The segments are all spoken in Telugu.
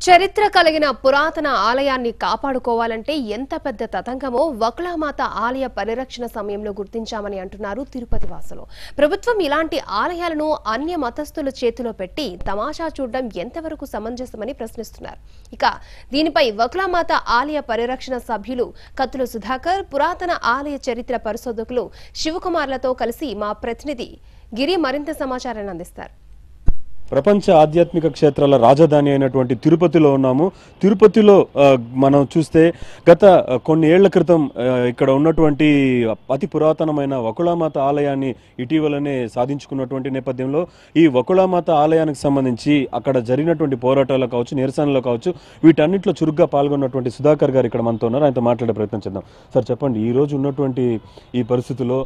చరిత్ర కలిగిన పురాతన ఆలయాన్ని కాపాడుకోవాలంటే ఎంత పెద్ద తతంగమో వకులామాత ఆలయ పరిరక్షణ సమయంలో గుర్తించామని అంటున్నారు తిరుపతి వాసులు. ప్రభుత్వం ఇలాంటి ఆలయాలను అన్య మతస్థుల చేతిలో పెట్టి తమాషా చూడడం ఎంతవరకు సమంజసమని ప్రశ్నిస్తున్నారు. ఇక దీనిపై వకులామాత ఆలయ పరిరక్షణ సభ్యులు కత్తుల సుధాకర్ పురాతన ఆలయ చరిత్ర పరిశోధకులు శివకుమార్లతో కలిసి మా ప్రతినిధి గిరి మరింత సమాచారాన్ని అందిస్తారు. ప్రపంచ ఆధ్యాత్మిక క్షేత్రాల రాజధాని అయినటువంటి తిరుపతిలో ఉన్నాము. తిరుపతిలో మనం చూస్తే గత కొన్ని ఏళ్ళ క్రితం ఇక్కడ ఉన్నటువంటి అతి పురాతనమైన వకుళామాత ఆలయాన్ని ఇటీవలనే సాధించుకున్నటువంటి నేపథ్యంలో ఈ వకుళామాత ఆలయానికి సంబంధించి అక్కడ జరిగినటువంటి పోరాటాలు కావచ్చు నిరసనలు కావచ్చు వీటన్నిటిలో చురుగ్గా పాల్గొన్నటువంటి సుధాకర్ గారు ఇక్కడ మనతో ఉన్నారు. ఆయనతో మాట్లాడే ప్రయత్నం చేద్దాం. సార్ చెప్పండి ఈ రోజు ఉన్నటువంటి ఈ పరిస్థితిలో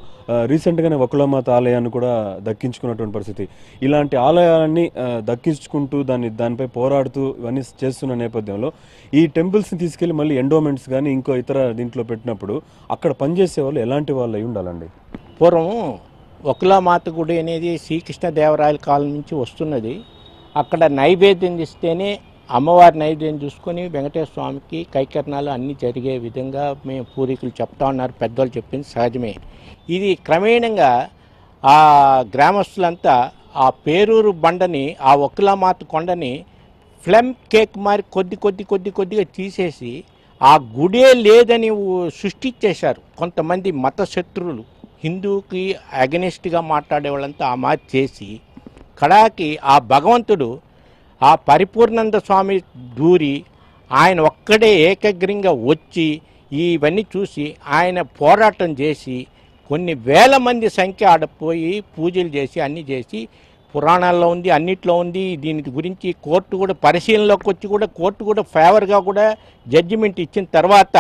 రీసెంట్గానే వకుళామాత ఆలయాన్ని కూడా దక్కించుకున్నటువంటి పరిస్థితి. ఇలాంటి ఆలయాలన్నీ దక్కించుకుంటూ దాన్ని దానిపై పోరాడుతూ ఇవన్నీ చేస్తున్న నేపథ్యంలో ఈ టెంపుల్స్ని తీసుకెళ్ళి మళ్ళీ ఎండోమెంట్స్ కానీ ఇంకో ఇతర దీంట్లో పెట్టినప్పుడు అక్కడ పనిచేసే వాళ్ళు ఎలాంటి వాళ్ళు అయి ఉండాలండి? పూర్వం ఒకలామాత గుడి అనేది శ్రీకృష్ణదేవరాయల కాలం నుంచి వస్తున్నది. అక్కడ నైవేద్యం ఇస్తేనే అమ్మవారి నైవేద్యం చూసుకొని వెంకటేశ్వర స్వామికి కైకర్ణాలు అన్నీ జరిగే విధంగా మేము పూర్వీకులు చెప్తా ఉన్నారు పెద్దవాళ్ళు చెప్పింది సహజమే. ఇది క్రమేణంగా ఆ గ్రామస్తులంతా ఆ పేరూరు బండని ఆ ఒక్కలామాత కొండని ఫ్లెమ్ కేక్ మరి కొద్ది కొద్ది కొద్ది కొద్దిగా తీసేసి ఆ గుడే లేదని సృష్టించేశారు కొంతమంది మత శత్రువులు హిందూకి అగనిస్ట్గా మాట్లాడే వాళ్ళంతా ఆ మాట చేసి కడాకి ఆ భగవంతుడు ఆ పరిపూర్ణంద స్వామి దూరి ఆయన ఒక్కడే ఏకగ్రంగా వచ్చి ఇవన్నీ చూసి ఆయన పోరాటం చేసి కొన్ని వేల మంది సంఖ్య ఆడపోయి పూజలు చేసి అన్నీ చేసి పురాణాల్లో ఉంది అన్నిట్లో ఉంది. దీని గురించి కోర్టు కూడా పరిశీలనలోకి వచ్చి కూడా కోర్టు కూడా ఫేవర్గా కూడా జడ్జిమెంట్ ఇచ్చిన తర్వాత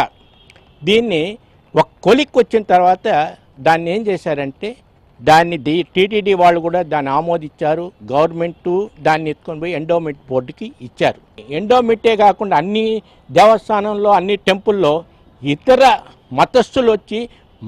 దీన్ని ఒక కొలిక్కి వచ్చిన తర్వాత దాన్ని ఏం చేశారంటే దాన్ని డి టీటీడీ వాళ్ళు కూడా దాన్ని ఆమోదించారు. గవర్నమెంట్ దాన్ని ఎత్తుకొని పోయి ఎండోమెంట్ బోర్డుకి ఇచ్చారు. ఎండోమెంటే కాకుండా అన్ని దేవస్థానంలో అన్ని టెంపుల్లో ఇతర మతస్థులు వచ్చి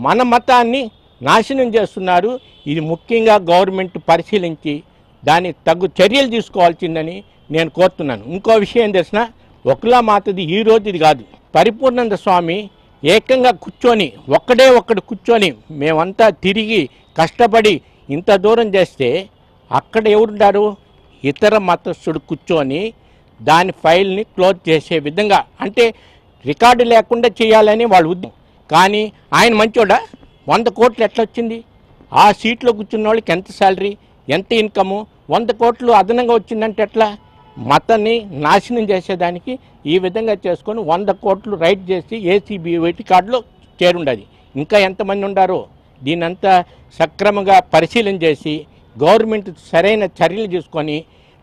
మన మతాన్ని నాశనం చేస్తున్నారు. ఇది ముఖ్యంగా గవర్నమెంట్ పరిశీలించి దాని తగు చర్యలు తీసుకోవాల్సిందని నేను కోరుతున్నాను. ఇంకో విషయం తెలిసిన ఒకలా మాతది ఈ రోజుది కాదు. పరిపూర్ణంద స్వామి ఏకంగా కూర్చొని ఒక్కడే ఒక్కడు కూర్చొని మేమంతా తిరిగి కష్టపడి ఇంత దూరం చేస్తే అక్కడ ఎవరుంటారు? ఇతర మతస్థుడు కూర్చొని దాని ఫైల్ని క్లోజ్ చేసే విధంగా అంటే రికార్డు లేకుండా చేయాలని వాళ్ళు ఉద్దేశం. కానీ ఆయన మంచోడా? వంద కోట్లు ఎట్లా వచ్చింది ఆ సీట్లో కూర్చున్న వాళ్ళకి ఎంత శాలరీ ఎంత ఇన్కము? వంద కోట్లు అదనంగా వచ్చిందంటే ఎట్లా? మతాన్ని నాశనం చేసేదానికి ఈ విధంగా చేసుకొని వంద కోట్లు రైట్ చేసి ఏసీబీ వైటి కార్డులో చేరుండది. ఇంకా ఎంతమంది ఉండారో? దీనంతా సక్రమంగా పరిశీలన చేసి గవర్నమెంట్ సరైన చర్యలు తీసుకొని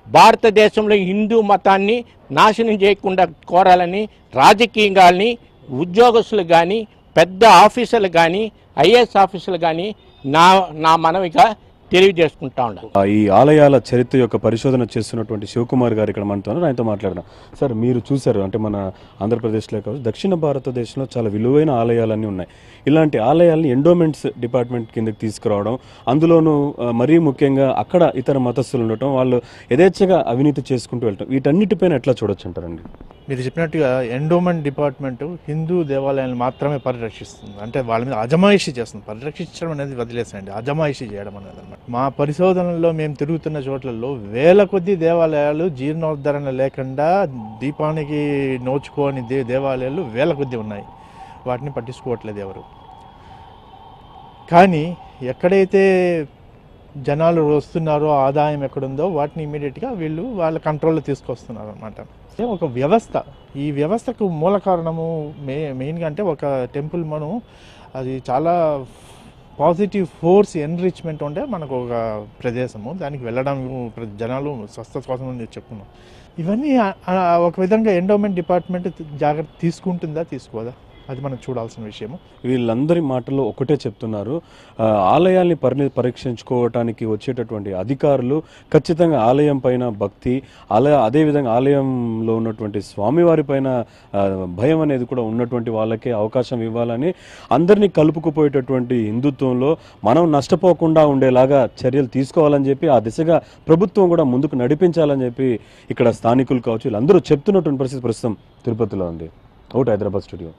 భారతదేశంలో హిందూ మతాన్ని నాశనం చేయకుండా కోరాలని రాజకీయాల్ని ఉద్యోగస్తులు కానీ పెద్ద ఆఫీసర్లు కానీ ఐఏఎస్ ఆఫీసర్లు కానీ నా నా మనవిగా తెలియజేసుకుంటా ఉండాలి. ఆ, ఈ ఆలయాల చరిత్ర యొక్క పరిశోధన చేస్తున్నటువంటి శివకుమార్ గారు ఇక్కడ మనతో ఉన్నారు. ఆయనతో మాట్లాడదాం. సార్ మీరు చూశారు అంటే మన ఆంధ్రప్రదేశ్లో కావచ్చు దక్షిణ భారతదేశంలో చాలా విలువైన ఆలయాలన్నీ ఉన్నాయి. ఇలాంటి ఆలయాల్ని ఎండోమెంట్స్ డిపార్ట్మెంట్ కిందకి తీసుకురావడం అందులోనూ మరీ ముఖ్యంగా అక్కడ ఇతర మతస్థులు ఉండటం వాళ్ళు యథేచ్ఛగా అవినీతి చేసుకుంటూ వెళ్ళటం వీటన్నిటిపైన ఎట్లా చూడొచ్చు అంటారండి మీరు చెప్పినట్టుగా ఎండోమెంట్ డిపార్ట్మెంట్ హిందూ దేవాలయాలను మాత్రమే పరిరక్షిస్తుంది. అంటే వాళ్ళ మీద అజమాయిషీ చేస్తుంది. పరిరక్షించడం అనేది వదిలేసండి అజమాయిషీ చేయడం అనేది అనమాట. మా పరిశోధనలో మేము తిరుగుతున్న చోట్లలో వేల కొద్ది దేవాలయాలు జీర్ణోద్ధరణ లేకుండా దీపానికి నోచుకోని దే దేవాలయాలు వేల కొద్ది ఉన్నాయి. వాటిని పట్టించుకోవట్లేదు ఎవరు. కానీ ఎక్కడైతే జనాలు వస్తున్నారో ఆదాయం ఎక్కడుందో వాటిని ఇమీడియట్గా వీళ్ళు వాళ్ళ కంట్రోల్లో తీసుకొస్తున్నారు అనమాట ఒక వ్యవస్థ. ఈ వ్యవస్థకు మూల కారణము మే మెయిన్గా అంటే ఒక టెంపుల్ మనం అది చాలా పాజిటివ్ ఫోర్స్ ఎన్రిచ్మెంట్ ఉండే మనకు ఒక ప్రదేశము దానికి వెళ్ళడం ప్ర- జనాలు స్వస్థత కోసం అని చెప్పుకున్నాం. ఇవన్నీ ఒక విధంగా ఎండోమెంట్ డిపార్ట్మెంట్ జాగ్రత్త తీసుకుంటుందా తీసుకోదా? అది మనం చూడాల్సిన విషయము. వీళ్ళందరి మాటల్లో ఒకటే చెప్తున్నారు. ఆలయాల్ని పరి పరీక్షించుకోవటానికి వచ్చేటటువంటి అధికారులు ఖచ్చితంగా ఆలయం పైన భక్తి ఆలయ అదేవిధంగా ఆలయంలో ఉన్నటువంటి స్వామివారి పైన భయం అనేది కూడా ఉన్నటువంటి వాళ్ళకే అవకాశం ఇవ్వాలని అందరినీ కలుపుకుపోయేటటువంటి హిందుత్వంలో మనం నష్టపోకుండా ఉండేలాగా చర్యలు తీసుకోవాలని చెప్పి ఆ దిశగా ప్రభుత్వం కూడా ముందుకు నడిపించాలని చెప్పి ఇక్కడ స్థానికులు కావచ్చు వీళ్ళందరూ చెప్తున్నటువంటి పరిస్థితి ప్రస్తుతం తిరుపతిలో ఉంది. ఒకటి హైదరాబాద్ స్టూడియో.